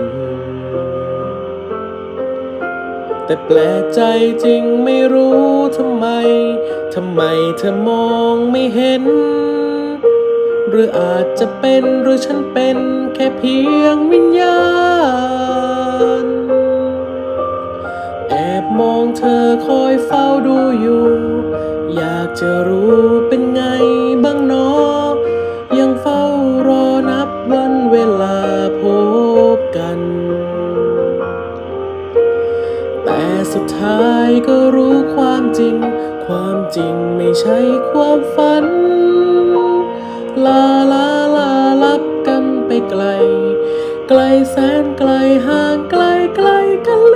น แต่แปลกใจจริงไม่รู้ทำไม ทำไมเธอมองไม่เห็น หรืออาจจะเป็นหรือฉันเป็นแค่เพียงวิญญาณ แอบมองเธอคอยเฝ้าดูอยู่ อยากจะรู้ แต่สุดท้ายก็รู้ความจริง ความจริงไม่ใช่ความฝัน ลาลาลาลับกันไปไกล ไกลแสนไกลห่างไกลไกลกัน